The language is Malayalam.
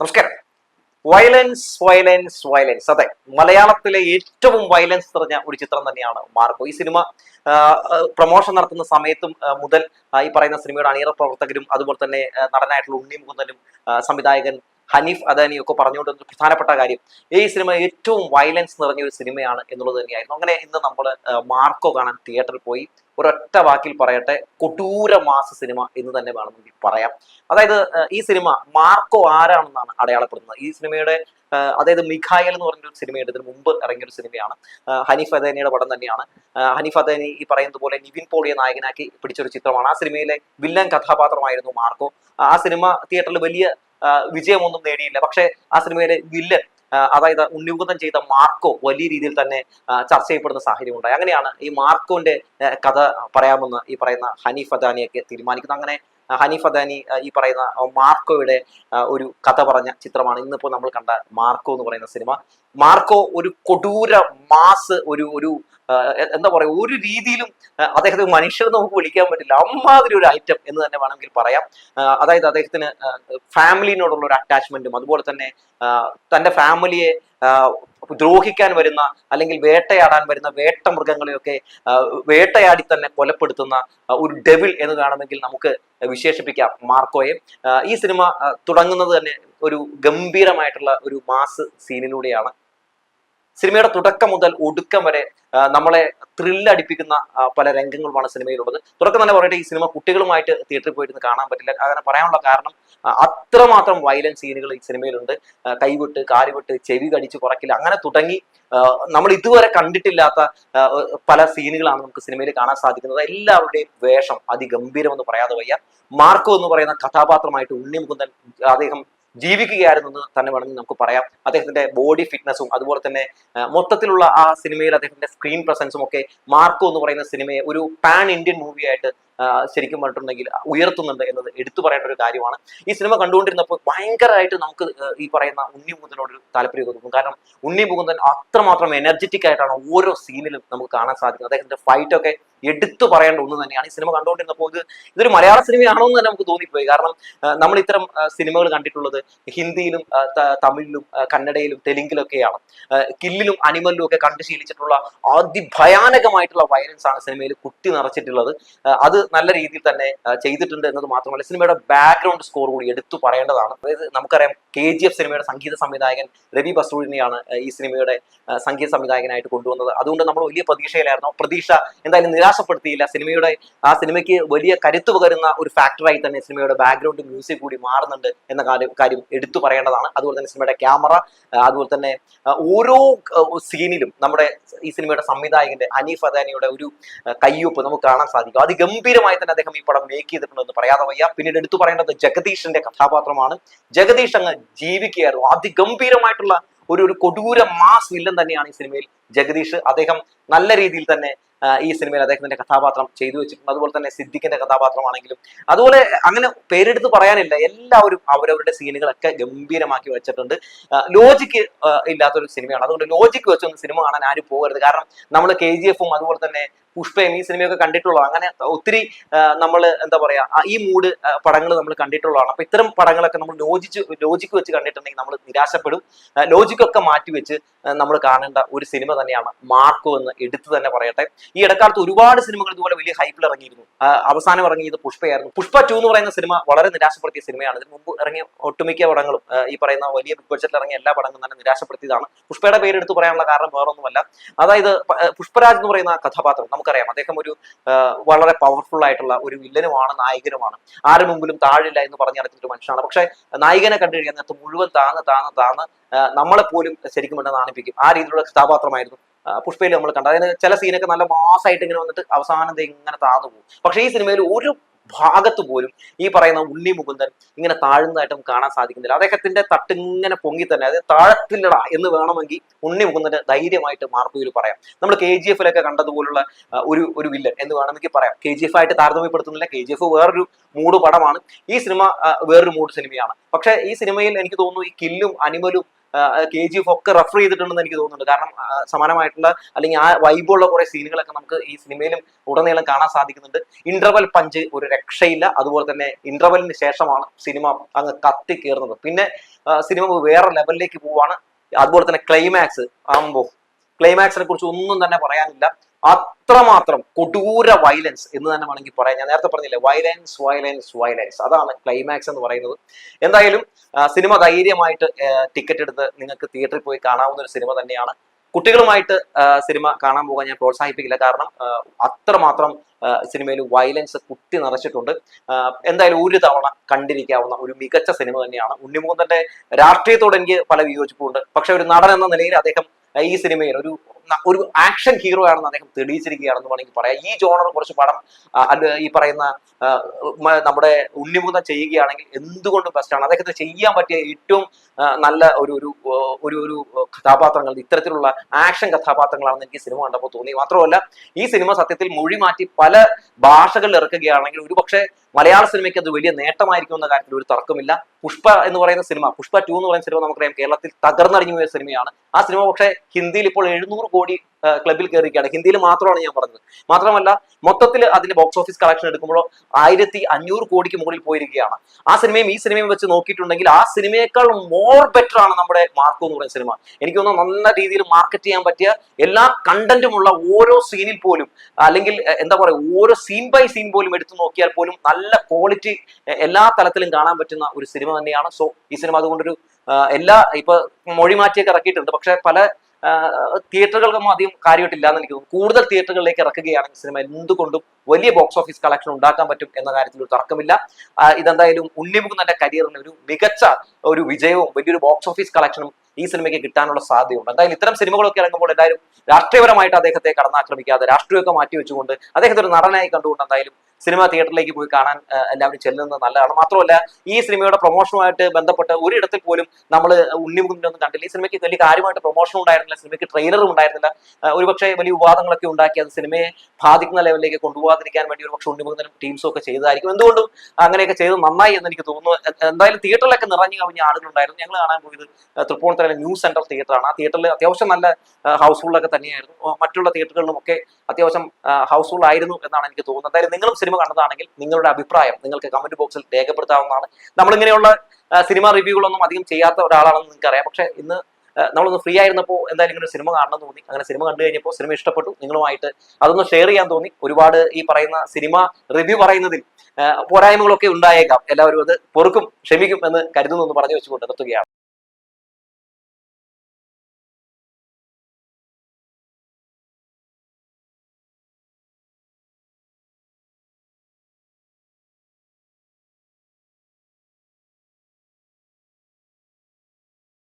നമസ്കാരം. വയലൻസ് വയലൻസ് വയലൻസ് അതെ മലയാളത്തിലെ ഏറ്റവും വയലൻസ് നിറഞ്ഞ ഒരു ചിത്രം തന്നെയാണ് മാർക്കോ. ഈ സിനിമ പ്രൊമോഷൻ നടത്തുന്ന സമയത്തും മുതൽ ഈ പറയുന്ന സിനിമയുടെ അണിയറ പ്രവർത്തകരും അതുപോലെ തന്നെ നടനായിട്ടുള്ള ഉണ്ണി മുകുന്ദനും സംവിധായകൻ ഹനീഫ് അദാനി ഒക്കെ പറഞ്ഞുകൊണ്ട് ഒരു പ്രധാനപ്പെട്ട കാര്യം ഈ സിനിമ ഏറ്റവും വയലൻസ് നിറഞ്ഞ ഒരു സിനിമയാണ് എന്നുള്ളത് തന്നെയായിരുന്നു. അങ്ങനെ ഇന്ന് നമ്മൾ മാർക്കോ കാണാൻ തിയേറ്ററിൽ പോയി. ഒരൊറ്റ വാക്കിൽ പറയട്ടെ കൊടൂര മാസ സിനിമ എന്ന് തന്നെ വേണമെങ്കിൽ പറയാം. അതായത് ഈ സിനിമ മാർക്കോ ആരാണെന്നാണ് അടയാളപ്പെടുന്നത് ഈ സിനിമയുടെ അതായത് മിഖായൽ എന്ന് പറഞ്ഞൊരു സിനിമയുണ്ട് ഇതിന് മുമ്പ് ഇറങ്ങിയ ഒരു സിനിമയാണ്. ഹനീഫ് അദാനിയുടെ പടം തന്നെയാണ്. ഹനീഫ് അദാനി ഈ പറയുന്നത് പോലെ നിവിൻ പോളിയെ നായകനാക്കി പിടിച്ചൊരു ചിത്രമാണ്. ആ സിനിമയിലെ വില്ലൻ കഥാപാത്രമായിരുന്നു മാർക്കോ. ആ സിനിമ തിയേറ്ററിൽ വലിയ വിജയമൊന്നും നേടിയില്ല. പക്ഷേ ആ സിനിമയിലെ വില്ലൻ അതായത് ഉണ്ണിമുഖത്തൻ ചെയ്ത മാർക്കോ വലിയ രീതിയിൽ തന്നെ ചർച്ച ചെയ്യപ്പെടുന്ന സാഹചര്യം ഉണ്ടായി അങ്ങനെയാണ് ഈ മാർക്കോന്റെ കഥ പറയാമെന്ന് ഈ പറയുന്ന ഹനീഫ് അദാനിയൊക്കെ തീരുമാനിക്കുന്നത്. അങ്ങനെ ഹനീഫ് അദാനി ഈ പറയുന്ന മാർക്കോയുടെ ഒരു കഥ പറഞ്ഞ ചിത്രമാണ്. ഇന്നിപ്പോൾ നമ്മൾ കണ്ട മാർക്കോ എന്ന് പറയുന്ന സിനിമ. മാർക്കോ ഒരു കൊടൂര മാസ് ഒരു ഒരു എന്താ പറയുക ഒരു രീതിയിലും അദ്ദേഹത്തെ മനുഷ്യർ നമുക്ക് വിളിക്കാൻ പറ്റില്ല. അമ്മാതിരി ഒരു ഐറ്റം എന്ന് തന്നെ വേണമെങ്കിൽ പറയാം. അതായത് അദ്ദേഹത്തിന് ഫാമിലിനോടുള്ള ഒരു അറ്റാച്ച്മെന്റും അതുപോലെ തന്നെ തന്റെ ഫാമിലിയെ ദ്രോഹിക്കാൻ വരുന്ന അല്ലെങ്കിൽ വേട്ടയാടാൻ വരുന്ന വേട്ട മൃഗങ്ങളെയൊക്കെ വേട്ടയാടി തന്നെ കൊലപ്പെടുത്തുന്ന ഒരു ഡെവിൽ എന്ന് വേണമെങ്കിൽ നമുക്ക് വിശേഷിപ്പിക്കാം. മാർക്കോയെ ഈ സിനിമ തുടങ്ങുന്നത് തന്നെ ഒരു ഗംഭീരമായിട്ടുള്ള ഒരു മാസ് സീനിലൂടെയാണ് സിനിമയുടെ തുടക്കം മുതൽ ഒടുക്കം വരെ നമ്മളെ ത്രില്ലടിപ്പിക്കുന്ന പല രംഗങ്ങളുമാണ് സിനിമയിലുള്ളത്. തുടക്കം തന്നെ പറയട്ടെ ഈ സിനിമ കുട്ടികളുമായിട്ട് തിയേറ്ററിൽ പോയിരുന്ന് കാണാൻ പറ്റില്ല. അങ്ങനെ പറയാനുള്ള കാരണം അത്രമാത്രം വയലൻസ് സീനുകൾ ഈ സിനിമയിലുണ്ട്. കൈവിട്ട് കാലുവിട്ട് ചെവി കടിച്ച് കുറയ്ക്കില്ല അങ്ങനെ തുടങ്ങി നമ്മൾ ഇതുവരെ കണ്ടിട്ടില്ലാത്ത പല സീനുകളാണ് നമുക്ക് സിനിമയിൽ കാണാൻ സാധിക്കുന്നത്. എല്ലാവരുടെയും വേഷം അതിഗംഭീരമെന്ന് പറയാതെ വയ്യ. മാർക്കോ എന്ന് പറയുന്ന കഥാപാത്രമായിട്ട് ഉണ്ണിമുകുന്ദൻ അദ്ദേഹം ജീവിക്കുകയായിരുന്നു എന്ന് തന്നെ വേണമെങ്കിൽ നമുക്ക് പറയാം. അദ്ദേഹത്തിന്റെ ബോഡി ഫിറ്റ്നസും അതുപോലെ തന്നെ മൊത്തത്തിലുള്ള ആ സിനിമയിൽ അദ്ദേഹത്തിന്റെ സ്ക്രീൻ പ്രസൻസും ഒക്കെ മാർക്കോ എന്ന് പറയുന്ന സിനിമയെ ഒരു പാൻ ഇന്ത്യൻ മൂവിയായിട്ട് ശരിക്കും പറഞ്ഞിട്ടുണ്ടെങ്കിൽ ഉയർത്തുന്നുണ്ട് എന്നത് എടുത്തു പറയേണ്ട ഒരു കാര്യമാണ്. ഈ സിനിമ കണ്ടുകൊണ്ടിരുന്നപ്പോൾ ഭയങ്കരമായിട്ട് നമുക്ക് ഈ പറയുന്ന ഉണ്ണി മുകുന്ദനോട് താല്പര്യം തോന്നും. കാരണം ഉണ്ണി മുകുന്ദൻ അത്രമാത്രം എനർജറ്റിക് ആയിട്ടാണ് ഓരോ സീനിലും നമുക്ക് കാണാൻ സാധിക്കുന്നത്. അദ്ദേഹത്തിന്റെ ഫൈറ്റ് ഒക്കെ എടുത്തു പറയേണ്ട ഒന്ന് തന്നെയാണ്. ഈ സിനിമ കണ്ടുകൊണ്ടിരുന്നപ്പോൾ ഇത് ഇതൊരു മലയാള സിനിമയാണോ എന്ന് തന്നെ നമുക്ക് തോന്നിപ്പോയി. കാരണം നമ്മൾ ഇത്തരം സിനിമകൾ കണ്ടിട്ടുള്ളത് ഹിന്ദിയിലും തമിഴിലും കന്നഡയിലും തെലുങ്കിലൊക്കെയാണ്. കില്ലിലും അനിമലിലും ഒക്കെ കണ്ടു ശീലിച്ചിട്ടുള്ള അതിഭയാനകമായിട്ടുള്ള വയലൻസ് ആണ് സിനിമയിൽ കുട്ടി നിറച്ചിട്ടുള്ളത്. അത് നല്ല രീതിയിൽ തന്നെ ചെയ്തിട്ടുണ്ട് എന്നത് മാത്രമല്ല സിനിമയുടെ ബാക്ക്ഗ്രൗണ്ട് സ്കോർ കൂടി എടുത്തു പറയേണ്ടതാണ്. അതായത് നമുക്കറിയാം കെ ജി എഫ് സിനിമയുടെ സംഗീത സംവിധായകൻ രവി ബസൂരിനെയാണ് ഈ സിനിമയുടെ സംഗീത സംവിധായകനായിട്ട് കൊണ്ടുവന്നത്. അതുകൊണ്ട് നമ്മൾ വലിയ പ്രതീക്ഷയിലായിരുന്നു. പ്രതീക്ഷ എന്തായാലും നിരാശപ്പെടുത്തിയില്ല. സിനിമയുടെ ആ സിനിമയ്ക്ക് വലിയ കരുത്ത് പകരുന്ന ഒരു ഫാക്ടറായി തന്നെ സിനിമയുടെ ബാക്ക്ഗ്രൗണ്ട് മ്യൂസിക് കൂടി മാറുന്നുണ്ട് എന്ന കാര്യം എടുത്തു പറയേണ്ടതാണ്. അതുപോലെ തന്നെ സിനിമയുടെ ക്യാമറ അതുപോലെ തന്നെ ഓരോ സീനിലും നമ്മുടെ ഈ സിനിമയുടെ സംവിധായകന്റെ അനീഫ് അദാനിയുടെ ഒരു കയ്യൊപ്പ് നമുക്ക് കാണാൻ സാധിക്കും. അതിഗംഭീരമായി തന്നെ അദ്ദേഹം ഈ പടം മേക്ക് ചെയ്തിട്ടുണ്ടെന്ന് പറയാതെ വയ്യ. പിന്നീട് എടുത്തു പറയേണ്ടത് ജഗദീഷിന്റെ കഥാപാത്രമാണ്. ജഗദീഷ് അങ്ങ് ജീവിക്കുകയായിരുന്നു. അതിഗംഭീരമായിട്ടുള്ള ഒരു ഒരു കൊടൂര മാസ് വില്ലൻ തന്നെയാണ് ഈ സിനിമയിൽ ജഗദീഷ്. അദ്ദേഹം നല്ല രീതിയിൽ തന്നെ ഈ സിനിമയിൽ അദ്ദേഹത്തിന്റെ കഥാപാത്രം ചെയ്തു വെച്ചിട്ടുണ്ട്. അതുപോലെ തന്നെ സിദ്ദിഖിന്റെ കഥാപാത്രമാണെങ്കിലും. അതുപോലെ അങ്ങനെ പേരെടുത്ത് പറയാനില്ല. എല്ലാവരും അവരവരുടെ സീനുകളൊക്കെ ഗംഭീരമാക്കി വെച്ചിട്ടുണ്ട്. ലോജിക്ക് ഇല്ലാത്തൊരു സിനിമയാണ്. അതുകൊണ്ട് ലോജിക്ക് വെച്ചൊന്നും സിനിമ കാണാൻ ആരും പോകരുത്. കാരണം നമ്മൾ കെ ജി എഫും അതുപോലെ തന്നെ പുഷ്പയും ഈ സിനിമയൊക്കെ കണ്ടിട്ടുള്ളതാണ് അങ്ങനെ ഒത്തിരി നമ്മൾ എന്താ പറയാ ഈ മൂഡ് പടങ്ങൾ നമ്മൾ കണ്ടിട്ടുള്ളതാണ്. അപ്പൊ ഇത്തരം പടങ്ങളൊക്കെ നമ്മൾ ലോജിച്ച് ലോജിക്ക് വെച്ച് കണ്ടിട്ടുണ്ടെങ്കിൽ നമ്മൾ നിരാശപ്പെടും. ലോജിക്കൊക്കെ മാറ്റി വെച്ച് നമ്മൾ കാണേണ്ട ഒരു സിനിമ തന്നെയാണ് മാർക്കോ എന്ന് എടുത്തു തന്നെ പറയട്ടെ. ഈ ഇടക്കാലത്ത് ഒരുപാട് സിനിമകൾ ഇതുപോലെ വലിയ ഹൈപ്പിൽ ഇറങ്ങിയിരുന്നു. അവസാനം ഇറങ്ങിയത് പുഷ്പയായിരുന്നു. പുഷ്പ ടു എന്ന് പറയുന്ന സിനിമ വളരെ നിരാശപ്പെടുത്തിയ സിനിമയാണ്. ഇതിന് മുമ്പ് ഇറങ്ങിയ ഒട്ടുമിക്ക പടങ്ങളും ഈ പറയുന്ന വലിയ ബിഗ് ബഡ്ജറ്റിൽ ഇറങ്ങിയ എല്ലാ പടങ്ങളും തന്നെ നിരാശപ്പെടുത്തിയതാണ്. പുഷ്പയുടെ പേരെടുത്ത് പറയാനുള്ള കാരണം വേറൊന്നുമല്ല. അതായത് പുഷ്പരാജ് എന്ന് പറയുന്ന കഥാപാത്രം നമുക്കറിയാം. അദ്ദേഹം ഒരു വളരെ പവർഫുൾ ആയിട്ടുള്ള ഒരു വില്ലനുമാണ് നായകനുമാണ്. ആരും മുമ്പിലും താഴില്ല എന്ന് പറഞ്ഞ് നടക്കുന്ന ഒരു മനുഷ്യനാണ്. പക്ഷെ നായകനെ കണ്ടു കഴിഞ്ഞാൽ നേരത്തെ മുഴുവൻ താന്ന് താന്ന് താന്ന് നമ്മളെ പോലും ശരിക്കും വേണ്ട നാണിപ്പിക്കും. ആ രീതിയിലുള്ള കഥാപാത്രമായിരുന്നു പുഷ്പയിൽ നമ്മൾ കണ്ടത്. അതായത് ചില സീനൊക്കെ നല്ല മാസമായിട്ട് ഇങ്ങനെ വന്നിട്ട് അവസാനം ഇങ്ങനെ താന്നു പോകും. പക്ഷേ ഈ സിനിമയിൽ ഒരു ഭാഗത്ത് പോലും ഈ പറയുന്ന ഉണ്ണി മുകുന്ദൻ ഇങ്ങനെ താഴ്ന്നതായിട്ട് നമുക്ക് കാണാൻ സാധിക്കുന്നില്ല. അദ്ദേഹത്തിന്റെ തട്ട് ഇങ്ങനെ പൊങ്ങി തന്നെ അത് താഴത്തില്ലടാ എന്ന് വേണമെങ്കിൽ ഉണ്ണി മുകുന്ദന്റെ ധൈര്യമായിട്ട് മാർക്കോയിൽ പറയാം. നമ്മൾ കെ ജി എഫിലൊക്കെ കണ്ടതുപോലുള്ള ഒരു ഒരു വില്ലൻ എന്ന് വേണമെങ്കിൽ പറയാം. കെ ജി എഫ് ആയിട്ട് താരതമ്യപ്പെടുത്തുന്നില്ല. കെ ജി എഫ് വേറൊരു മൂഡ് പടമാണ്. ഈ സിനിമ വേറൊരു മൂഡ് സിനിമയാണ്. പക്ഷേ ഈ സിനിമയിൽ എനിക്ക് തോന്നുന്നു ഈ കില്ലും അനിമലും കെ ജി എഫ് ഒക്കെ റെഫർ ചെയ്തിട്ടുണ്ടെന്ന് എനിക്ക് തോന്നുന്നുണ്ട്. കാരണം സമാനമായിട്ടുള്ള അല്ലെങ്കിൽ ആ വൈബുള്ള കുറെ സീനുകളൊക്കെ നമുക്ക് ഈ സിനിമയിലും ഉടനീളം കാണാൻ സാധിക്കുന്നുണ്ട്. ഇന്റർവൽ പഞ്ച് ഒരു രക്ഷയില്ല. അതുപോലെ തന്നെ ഇന്റർവെലിന് ശേഷമാണ് സിനിമ അങ്ങ് കത്തി കയറുന്നത് പിന്നെ സിനിമ വേറെ ലെവലിലേക്ക് പോവാണ്. അതുപോലെ തന്നെ ക്ലൈമാക്സ് ആകുമ്പോൾ ക്ലൈമാക്സിനെ കുറിച്ച് ഒന്നും തന്നെ പറയാനില്ല. അത്രമാത്രം കൊടൂര വയലൻസ് എന്ന് തന്നെ വേണമെങ്കിൽ പറയാം. ഞാൻ നേരത്തെ പറഞ്ഞില്ലേ വയലൻസ് വയലൻസ് വയലൻസ് അതാണ് ക്ലൈമാക്സ് എന്ന് പറയുന്നത്. എന്തായാലും സിനിമ ധൈര്യമായിട്ട് ടിക്കറ്റ് എടുത്ത് നിങ്ങൾക്ക് തിയേറ്ററിൽ പോയി കാണാവുന്ന ഒരു സിനിമ തന്നെയാണ്. കുട്ടികളുമായിട്ട് സിനിമ കാണാൻ പോകാൻ ഞാൻ പ്രോത്സാഹിപ്പിക്കില്ല. കാരണം അത്രമാത്രം സിനിമയിൽ വയലൻസ് കുത്തി നിറച്ചിട്ടുണ്ട്. എന്തായാലും ഒരു തവണ കണ്ടിരിക്കാവുന്ന ഒരു മികച്ച സിനിമ തന്നെയാണ്. ഉണ്ണിമുഖന്റെ രാഷ്ട്രീയത്തോട് എനിക്ക് പല വിയോജിപ്പുണ്ട്. പക്ഷെ ഒരു നടൻ എന്ന നിലയിൽ അദ്ദേഹം ഈ സിനിമയിൽ ഒരു ഒരു ആക്ഷൻ ഹീറോ ആണെന്ന് അദ്ദേഹം തെളിയിച്ചിരിക്കുകയാണെന്ന് വേണമെങ്കിൽ പറയാം. ഈ ജോണർ കുറച്ച് പടം ഈ പറയുന്ന നമ്മുടെ ഉണ്ണിമുഖം ചെയ്യുകയാണെങ്കിൽ എന്തുകൊണ്ടും ബെസ്റ്റാണ് അദ്ദേഹത്തിന് ചെയ്യാൻ പറ്റിയ ഏറ്റവും നല്ല ഒരു ഒരു ഒരു ഒരു കഥാപാത്രങ്ങൾ ഇത്തരത്തിലുള്ള ആക്ഷൻ കഥാപാത്രങ്ങളാണെന്ന് എനിക്ക് സിനിമ കണ്ടപ്പോൾ തോന്നി. മാത്രമല്ല ഈ സിനിമ സത്യത്തിൽ മൊഴി മാറ്റി പല ഭാഷകളിൽ ഇറക്കുകയാണെങ്കിൽ ഒരുപക്ഷെ മലയാള സിനിമയ്ക്ക് അത് വലിയ നേട്ടമായിരിക്കും എന്ന കാര്യത്തിൽ ഒരു തർക്കമില്ല. പുഷ്പ എന്ന് പറയുന്ന സിനിമ പുഷ്പ ടു എന്ന് പറയുന്ന സിനിമ നമുക്കറിയാം. കേരളത്തിൽ തകർന്നടിഞ്ഞു പോയ സിനിമയാണ് ആ സിനിമ പക്ഷേ ഹിന്ദിയിൽ ഇപ്പോൾ എഴുന്നൂറ് കോടി ക്ലബിൽ കയറിയിരിക്കുകയാണ് ഹിന്ദിയിൽ മാത്രമാണ് ഞാൻ പറഞ്ഞത്. മാത്രമല്ല മൊത്തത്തിൽ അതിന്റെ ബോക്സ് ഓഫീസ് കളക്ഷൻ എടുക്കുമ്പോൾ ആയിരത്തി അഞ്ഞൂറ് കോടിക്ക് മുകളിൽ പോയിരിക്കുകയാണ്. ആ സിനിമയും ഈ സിനിമയും വെച്ച് നോക്കിയിട്ടുണ്ടെങ്കിൽ ആ സിനിമയേക്കാൾ മോർ ബെറ്റർ ആണ് നമ്മുടെ മാർക്കോ എന്ന് പറയുന്ന സിനിമ. എനിക്ക് തോന്നുന്നു നല്ല രീതിയിൽ മാർക്കറ്റ് ചെയ്യാൻ പറ്റിയ എല്ലാ കണ്ടന്റുമുള്ള ഓരോ സീനിൽ പോലും അല്ലെങ്കിൽ എന്താ പറയുക ഓരോ സീൻ ബൈ സീൻ പോലും എടുത്തു നോക്കിയാൽ പോലും നല്ല ക്വാളിറ്റി എല്ലാ തലത്തിലും കാണാൻ പറ്റുന്ന ഒരു സിനിമ തന്നെയാണ്. സോ ഈ സിനിമ അതുകൊണ്ടൊരു എല്ലാ ഇപ്പൊ മൊഴി മാറ്റിയൊക്കെ ഇറക്കിയിട്ടുണ്ട്. പക്ഷെ പല തിയേറ്ററുകൾക്കൊന്നും അധികം കാര്യമായിട്ടില്ല എന്ന് എനിക്ക് തോന്നുന്നു. കൂടുതൽ തിയേറ്ററുകളിലേക്ക് ഇറക്കുകയാണെങ്കിൽ സിനിമ എന്തുകൊണ്ടും വലിയ ബോക്സ് ഓഫീസ് കളക്ഷൻ ഉണ്ടാക്കാൻ പറ്റും എന്ന കാര്യത്തിൽ ഒരു തർക്കമില്ല. ഇതെന്തായാലും ഉണ്ണിമുഖം തന്റെ കരിയറിന് ഒരു മികച്ച ഒരു വിജയവും വലിയൊരു ബോക്സ് ഓഫീസ് കളക്ഷനും ഈ സിനിമയ്ക്ക് കിട്ടാനുള്ള സാധ്യതയുണ്ട്. എന്തായാലും ഇത്തരം സിനിമകളൊക്കെ ഇറങ്ങുമ്പോൾ എല്ലാവരും രാഷ്ട്രീയപരമായിട്ട് അദ്ദേഹത്തെ കടന്നാക്രമിക്കാതെ രാഷ്ട്രീയമൊക്കെ മാറ്റി വെച്ചുകൊണ്ട് അദ്ദേഹത്തെ ഒരു നടനായി കണ്ടുകൊണ്ട് എന്തായാലും സിനിമ തിയേറ്ററിലേക്ക് പോയി കാണാൻ എല്ലാവരും ചെല്ലുന്നത് നല്ലതാണ്. മാത്രമല്ല ഈ സിനിമയുടെ പ്രൊമോഷനുമായിട്ട് ബന്ധപ്പെട്ട് ഒരിടത്തിൽ പോലും നമ്മൾ ഉണ്ണിമുകുന്നൊന്നും കണ്ടില്ല. ഈ സിനിമയ്ക്ക് വലിയ കാര്യമായിട്ട് പ്രൊമോഷൻ ഉണ്ടായിരുന്നില്ല. സിനിമയ്ക്ക് ട്രെയിലറും ഉണ്ടായിരുന്നില്ല. ഒരുപക്ഷെ വലിയ വിവാദങ്ങളൊക്കെ ഉണ്ടാക്കി അത് സിനിമയെ ബാധിക്കുന്ന ലെവലിലേക്ക് കൊണ്ടുപോകാതിരിക്കാൻ വേണ്ടി ഒരുപക്ഷെ ഉണ്ണിമുകുന്നനും ടീംസും ഒക്കെ ചെയ്തതായിരിക്കും. എന്തുകൊണ്ടും അങ്ങനെയൊക്കെ ചെയ്ത് നന്നായി എന്ന് എനിക്ക് തോന്നുന്നു. എന്തായാലും തിയേറ്ററിലൊക്കെ നിറഞ്ഞു കവിഞ്ഞ ആളുകളുണ്ടായിരുന്നു. ഞങ്ങൾ കാണാൻ പോയത് ആ, തൃപ്പൂണിത്തുറയിലെ ന്യൂ സെൻട്രൽ തിയേറ്ററാണ് ആ തിയേറ്ററിൽ അത്യാവശ്യം നല്ല ഹൗസ്ഫുള്ളൊക്കെ തന്നെയായിരുന്നു. മറ്റുള്ള തിയേറ്ററുകളിലും ഒക്കെ അത്യാവശ്യം ഹൗസ്ഫുൾ ആയിരുന്നു എന്നാണ് എനിക്ക് തോന്നുന്നത്. എന്തായാലും നിങ്ങളും സിനിമ കണ്ടതാണെങ്കിൽ നിങ്ങളുടെ അഭിപ്രായം നിങ്ങൾക്ക് കമന്റ് ബോക്സിൽ രേഖപ്പെടുത്താവുന്നതാണ്. നമ്മളിങ്ങനെയുള്ള സിനിമ റിവ്യൂകളൊന്നും അധികം ചെയ്യാത്ത ഒരാളാണെന്ന് നിങ്ങൾക്ക് അറിയാം പക്ഷേ ഇന്ന് നമ്മളൊന്ന് ഫ്രീ ആയിരുന്നപ്പോൾ എന്തായാലും ഇങ്ങനെ സിനിമ കാണണം തോന്നി. അങ്ങനെ സിനിമ കണ്ടു കഴിഞ്ഞപ്പോൾ സിനിമ ഇഷ്ടപ്പെട്ടു. നിങ്ങളുമായിട്ട് അതൊന്ന് ഷെയർ ചെയ്യാൻ തോന്നി. ഒരുപാട് ഈ പറയുന്ന സിനിമ റിവ്യൂ പറയുന്നതിൽ പോരായ്മകളൊക്കെ ഉണ്ടായേക്കാം. എല്ലാവരും അത് പൊറുക്കും ക്ഷമിക്കും എന്ന് കരുതുന്നു എന്ന് പറഞ്ഞു വെച്ചുകൊണ്ട് നിർത്തുകയാണ്.